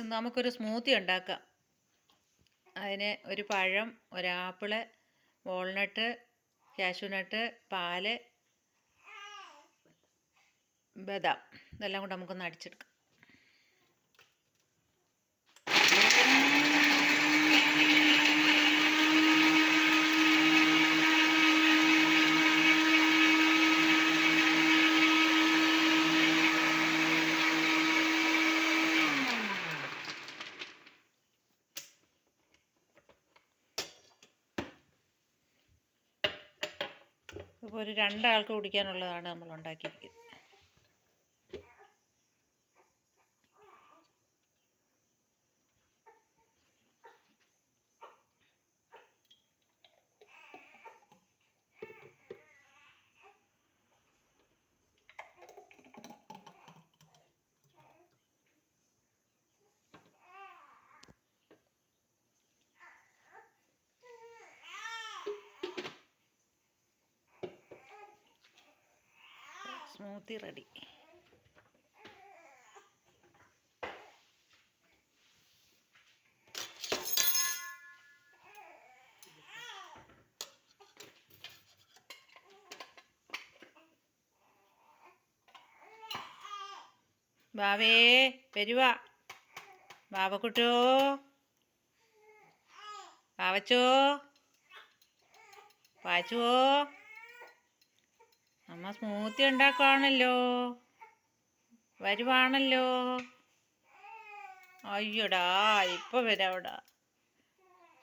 നമുക്കൊരു സ്മൂത്തി ഉണ്ടാക്കാം. അതിന് ഒരു പഴം ഒരാപ്പിൾ വാൾനട്ട് കാഷ്യൂനട്ട് പാൽ ബദാം. ഇതെല്ലാം കൂടെ നമുക്കൊന്ന് അടിച്ചെടുക്കാം. ഇപ്പോൾ ഒരു രണ്ടാൾക്ക് കുടിക്കാനുള്ളതാണ് നമ്മൾ ഉണ്ടാക്കിയിരിക്കുന്നത്. സ്മൂത്തി റെഡി ബാവേ വരുവാ. ബാവക്കുട്ടോ. ബാവച്ചോ. പാച്ചുവോ അമ്മ സ്മൂത്തി ഉണ്ടാക്കുവാണല്ലോ. വരുവാണല്ലോ. അയ്യോടാ ഇപ്പൊ വരാവിടാ.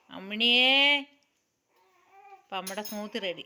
അമ്മിണിയേ അപ്പം നമ്മുടെ സ്മൂത്തി റെഡി